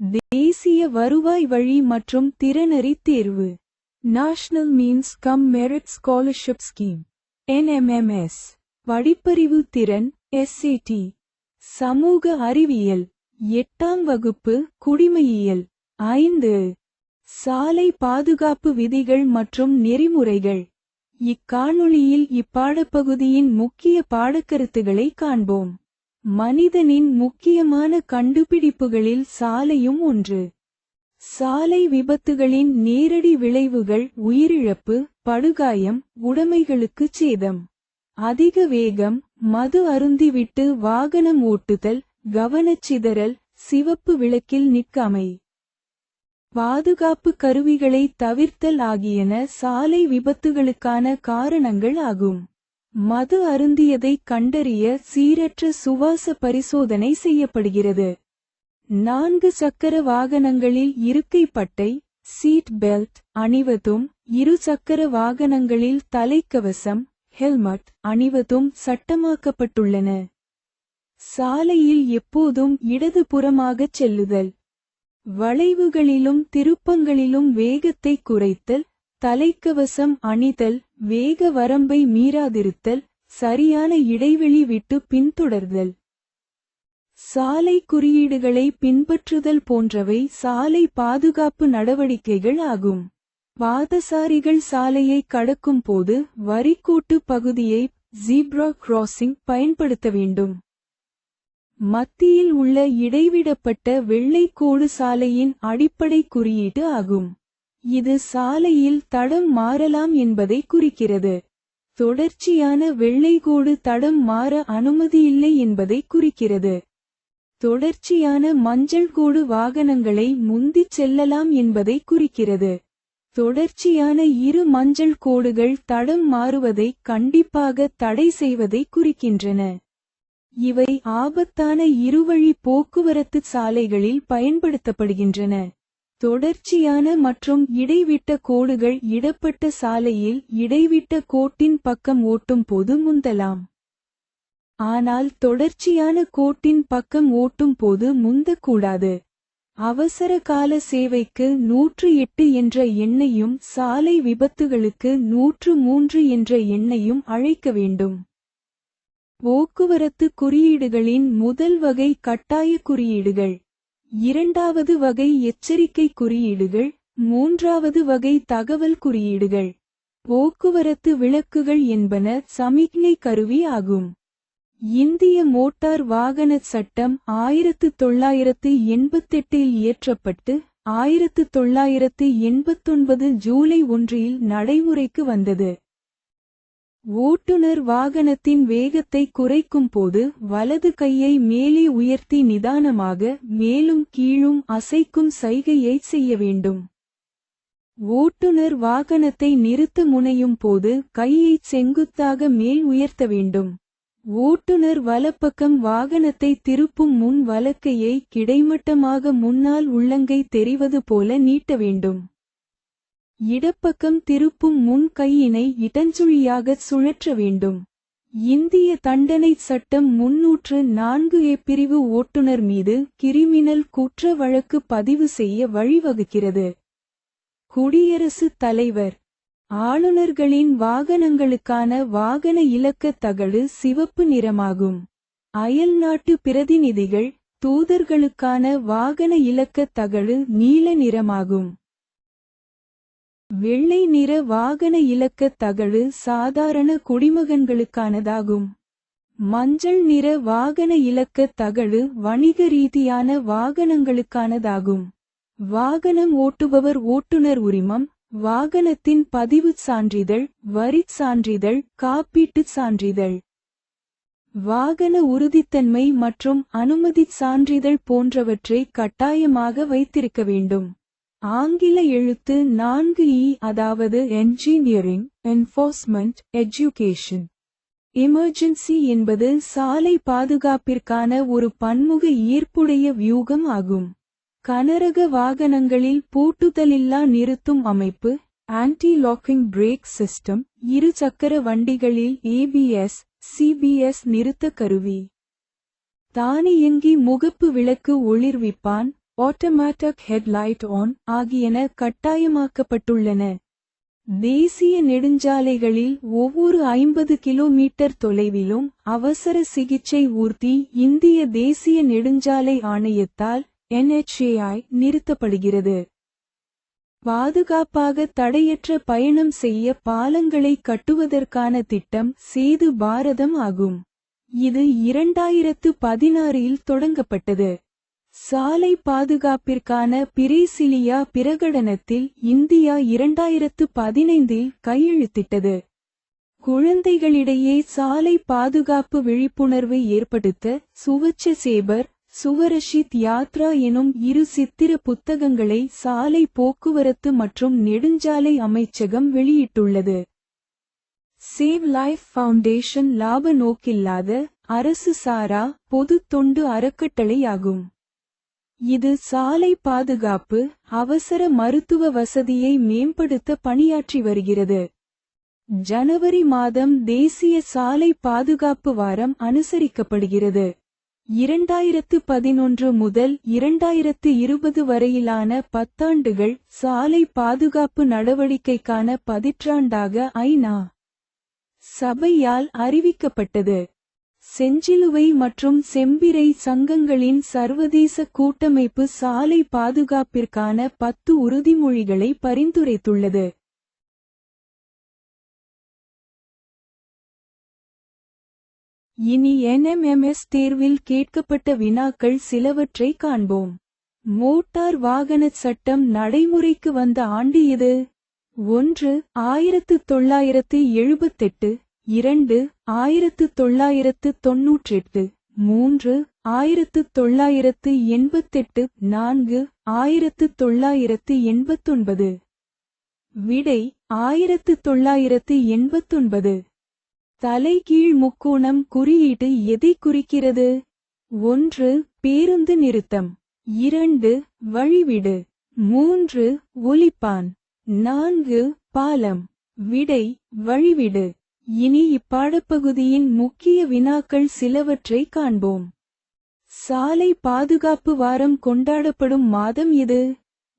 தேசிய வருவாய் வழி மற்றும் திறனறி தேர்வு. National means cum merit scholarship scheme NMMS படிப்பறிவு திறன் எஸ்ஏடி சமூக அறிவியல். எட்டாம் வகுப்பு குடிமையியல். ஐந்து. சாலை பாதுகாப்பு விதிகள் மற்றும் நெறிமுறைகள். இக்காணொளியில் இப்பாடப்பகுதியின் முக்கிய பாடக்கருத்துகளை காண்போம். மனிதனின் முக்கியமான கண்டுபிடிப்புகளில் சாலையும் ஒன்று. சாலை விபத்துகளின் நேரடி விளைவுகள் உயிரிழப்பு படுகாயம் உடைமைகளுக்கு சேதம். அதிக வேகம் மது அருந்திவிட்டு வாகனம் ஓட்டுதல் கவனச்சிதறல் சிவப்பு விளக்கில் நிற்காமை. பாதுகாப்பு கருவிகளை தவிர்த்தல் ஆகியன சாலை விபத்துகளுக்கான காரணங்கள் ஆகும். மது அருந்தியதை கண்டறிய சீரற்ற சுவாச பரிசோதனை செய்யப்படுகிறது. நான்கு சக்கர வாகனங்களில் இருக்கை பட்டை சீட் பெல்ட் அணிவதும் இரு சக்கர வாகனங்களில் தலைக்கவசம் ஹெல்மெட் அணிவதும் சட்டமாக்கப்பட்டுள்ளன. சாலையில் எப்போதும் இடதுபுறமாகச் செல்லுதல். வளைவுகளிலும் திருப்பங்களிலும் வேகத்தை குறைத்தல். தலைக்கவசம் அணிதல் வேக வரம்பை மீறாதிருத்தல் சரியான இடைவெளி விட்டு பின்தொடர்தல். சாலை குறியீடுகளை பின்பற்றுதல் போன்றவை சாலை பாதுகாப்பு நடவடிக்கைகள் ஆகும். பாதசாரிகள் சாலையை கடக்கும் போது வரிக்கூட்டு பகுதியை ஜீப்ரா கிராசிங் பயன்படுத்த வேண்டும். மத்தியில் உள்ள இடைவிடப்பட்ட வெள்ளை கோடு சாலையின் அடிப்படை குறியீடு ஆகும். இது சாலையில் தடம் மாறலாம் என்பதை குறிக்கிறது. தொடர்ச்சியான வெள்ளை கோடு தடம் மாற அனுமதியில்லை என்பதை குறிக்கிறது. தொடர்ச்சியான மஞ்சள் கோடு வாகனங்களை முந்திச் செல்லலாம் என்பதை குறிக்கிறது. தொடர்ச்சியான இரு மஞ்சள் கோடுகள் தடம் மாறுவதை கண்டிப்பாக தடை செய்வதை குறிக்கின்றன. இவை ஆபத்தான இருவழி போக்குவரத்து சாலைகளில் பயன்படுத்தப்படுகின்றன. தொடர்ச்சியான மற்றும் இடைவிட்ட கோடுகள் இடப்பட்ட சாலையில் இடைவிட்ட கோட்டின் பக்கம் ஓட்டும் போது முந்தலாம். ஆனால் தொடர்ச்சியான கோட்டின் பக்கம் ஓட்டும் போது முந்தக்கூடாது. அவசர கால சேவைக்கு நூற்று எட்டு என்ற எண்ணையும் சாலை விபத்துகளுக்கு நூற்று மூன்று என்ற எண்ணையும் அழைக்க வேண்டும். போக்குவரத்து குறியீடுகளின் முதல் வகை கட்டாய குறியீடுகள். இரண்டாவது வகை எச்சரிக்கை குறியீடுகள் மூன்றாவது வகை தகவல் குறியீடுகள். போக்குவரத்து விளக்குகள் என்பன சமிக்ஞை கருவி ஆகும். இந்திய மோட்டார் வாகன சட்டம் ஆயிரத்து தொள்ளாயிரத்து எண்பத்தெட்டில் இயற்றப்பட்டு ஆயிரத்து தொள்ளாயிரத்து எண்பத்தொன்பது ஜூலை ஒன்றில் நடைமுறைக்கு வந்தது. ஓட்டுநர் வாகனத்தின் வேகத்தை குறைக்கும் போது வலது கையை மேலே உயர்த்தி நிதானமாக மேலும் கீழும் அசைக்கும் சைகையை செய்ய வேண்டும். ஓட்டுநர் வாகனத்தை நிறுத்த முனையும் போது கையை செங்குத்தாக மேல் உயர்த்த வேண்டும். ஓட்டுநர் வலப்பக்கம் வாகனத்தை திருப்பும் முன் வலக்கையை கிடைமட்டமாக முன்னால் உள்ளங்கை தெரிவது போல நீட்ட வேண்டும். இடப்பக்கம் திருப்பும் முன் கையினை இடஞ்சுழியாகச் சுழற்ற வேண்டும். இந்திய தண்டனை சட்டம் முன்னூற்று நான்கு ஏ பிரிவு ஓட்டுநர் மீது கிரிமினல் குற்ற வழக்கு பதிவு செய்ய வழிவகுக்கிறது. குடியரசுத் தலைவர். ஆளுநர்களின் வாகனங்களுக்கான வாகன இலக்க தகடு சிவப்பு நிறமாகும். அயல்நாட்டு பிரதிநிதிகள் தூதர்களுக்கான வாகன இலக்க தகடு நீல நிறமாகும். வெள்ளை நிற வாகன இலக்க தகடு சாதாரண குடிமகன்களுக்கானதாகும். மஞ்சள் நிற வாகன இலக்க தகடு வணிக ரீதியான வாகனங்களுக்கானதாகும். வாகனம் ஓட்டுபவர் ஓட்டுநர் உரிமம் வாகனத்தின் பதிவுச் சான்றிதழ் வரிச் சான்றிதழ் காப்பீட்டுச் சான்றிதழ். வாகன உறுதித்தன்மை மற்றும் அனுமதிச் சான்றிதழ் போன்றவற்றை கட்டாயமாக வைத்திருக்க வேண்டும். ஆங்கில எழுத்து நான்கு இ அதாவது என்ஜினியரிங் என்ஃபோர்ஸ்மெண்ட் எஜுகேஷன் எமர்ஜென்சி என்பது சாலை பாதுகாப்பிற்கான ஒரு பன்முக ஈர்ப்புடைய வியூகம் ஆகும். கனரக வாகனங்களில் பூட்டுதலில்லா நிறுத்தும் அமைப்பு ஆன்டி லாக்கிங் பிரேக் சிஸ்டம் இரு சக்கர வண்டிகளில் ஏபிஎஸ் சிபிஎஸ் நிறுத்த கருவி. தானியங்கி முகப்பு விளக்கு ஒளிர்விப்பான் ஆட்டோமேட்டிக் ஹெட்லைட் ஆன் ஆகியன கட்டாயமாக்கப்பட்டுள்ளன. தேசிய நெடுஞ்சாலைகளில் ஒவ்வொரு ஐம்பது கிலோமீட்டர் தொலைவிலும் அவசர சிகிச்சை ஊர்தி இந்திய தேசிய நெடுஞ்சாலை ஆணையத்தால் NHAI நிறுத்தப்படுகிறது. பாதுகாப்பாக தடையற்ற பயணம் செய்ய பாலங்களை கட்டுவதற்கான திட்டம் சேது பாரதம் ஆகும். இது இரண்டாயிரத்து பதினாறில் தொடங்கப்பட்டது. சாலை பாதுகாப்பிற்கான பிரேசிலியா பிரகடனத்தில் இந்தியா இரண்டாயிரத்து பதினைந்தில் கையெழுத்திட்டது. குழந்தைகளிடையே சாலை பாதுகாப்பு விழிப்புணர்வை ஏற்படுத்த சுவச்ச சேபர் சுவரஷித் யாத்ரா எனும் இரு சித்திர புத்தகங்களை சாலை போக்குவரத்து மற்றும் நெடுஞ்சாலை அமைச்சகம் வெளியிட்டுள்ளது. சேவ் லைஃப் ஃபவுண்டேஷன் லாப நோக்கில்லாத அரசு சாரா பொது தொண்டு அறக்கட்டளையாகும் இது சாலை பாதுகாப்பு அவசர மருத்துவ வசதியை மேம்படுத்த பணியாற்றி வருகிறது. ஜனவரி மாதம் தேசிய சாலை பாதுகாப்பு வாரம் அனுசரிக்கப்படுகிறது. இரண்டாயிரத்து பதினொன்று முதல் இரண்டாயிரத்து இருபது வரையிலான பத்தாண்டுகள் சாலை பாதுகாப்பு நடவடிக்கைக்கான பதிற்றாண்டாக ஐநா சபையால் அறிவிக்கப்பட்டது. செஞ்சிலுவை மற்றும் செம்பிரை சங்கங்களின் சர்வதேச கூட்டமைப்பு சாலை பாதுகாப்பிற்கான பத்து உறுதிமொழிகளை பரிந்துரைத்துள்ளது. இனி என்எம்எம்எஸ் தேர்வில் கேட்கப்பட்ட வினாக்கள் சிலவற்றை காண்போம். மோட்டார் வாகன சட்டம் நடைமுறைக்கு வந்த ஆண்டு எது ஒன்று ஆயிரத்து தொள்ளாயிரத்து எழுபத்தெட்டு இரண்டு ஆயிரத்து தொள்ளாயிரத்து தொன்னூற்றெட்டு மூன்று ஆயிரத்து தொள்ளாயிரத்து எண்பத்தெட்டு நான்கு ஆயிரத்து தொள்ளாயிரத்து எண்பத்தொன்பது. விடை ஆயிரத்து தொள்ளாயிரத்து எண்பத்தொன்பது. தலைகீழ் முக்கோணம் குறியீடு எதை குறிக்கிறது? ஒன்று பேருந்து நிறுத்தம். இரண்டு வழிவிடு. மூன்று ஒலிப்பான். நான்கு பாலம். விடை வழிவிடு. இனி இப்பாடப்பகுதியின் முக்கிய வினாக்கள் சிலவற்றை காண்போம். சாலை பாதுகாப்பு வாரம் கொண்டாடப்படும் மாதம் இது.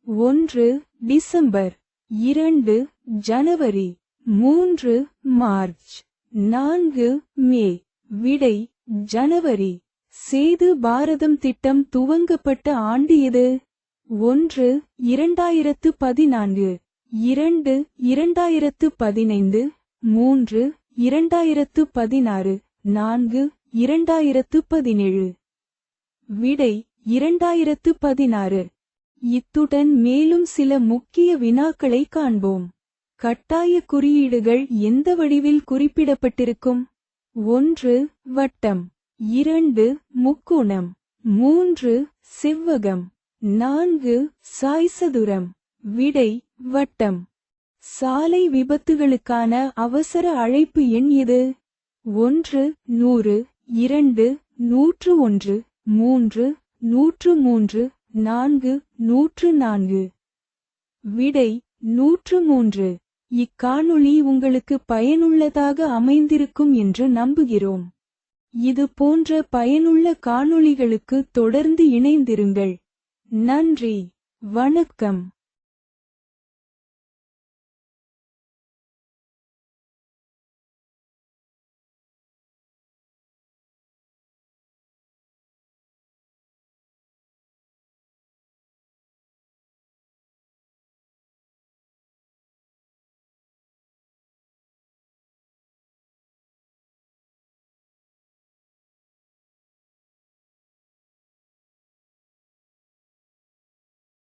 ஒன்று டிசம்பர் இரண்டு ஜனவரி மூன்று மார்ச் நான்கு மே. விடை ஜனவரி. சேது பாரதம் திட்டம் துவங்கப்பட்ட ஆண்டு எது ஒன்று இரண்டாயிரத்து பதினான்கு இரண்டு இரண்டாயிரத்து பதினைந்து மூன்று இரண்டாயிரத்து பதினாறு நான்கு இரண்டாயிரத்து பதினேழு. விடை இரண்டாயிரத்து பதினாறு. இத்துடன் மேலும் சில முக்கிய வினாக்களை காண்போம். கட்டாய குறியீடுகள் எந்த வடிவில் குறிப்பிடப்பட்டிருக்கும்? ஒன்று வட்டம். இரண்டு முக்கோணம். மூன்று செவ்வகம். நான்கு சாய்சதுரம். விடை வட்டம். சாலை விபத்துகளுக்கான அவசர அழைப்பு எண் எது ஒன்று நூறு இரண்டு நூற்று ஒன்று மூன்று நூற்று மூன்று நான்கு நூற்று நான்கு. விடை நூற்று மூன்று. இக்காணொளி உங்களுக்கு பயனுள்ளதாக அமைந்திருக்கும் என்று நம்புகிறோம். இது போன்ற பயனுள்ள காணொளிகளுக்கு தொடர்ந்து இணைந்திருங்கள். நன்றி. வணக்கம்.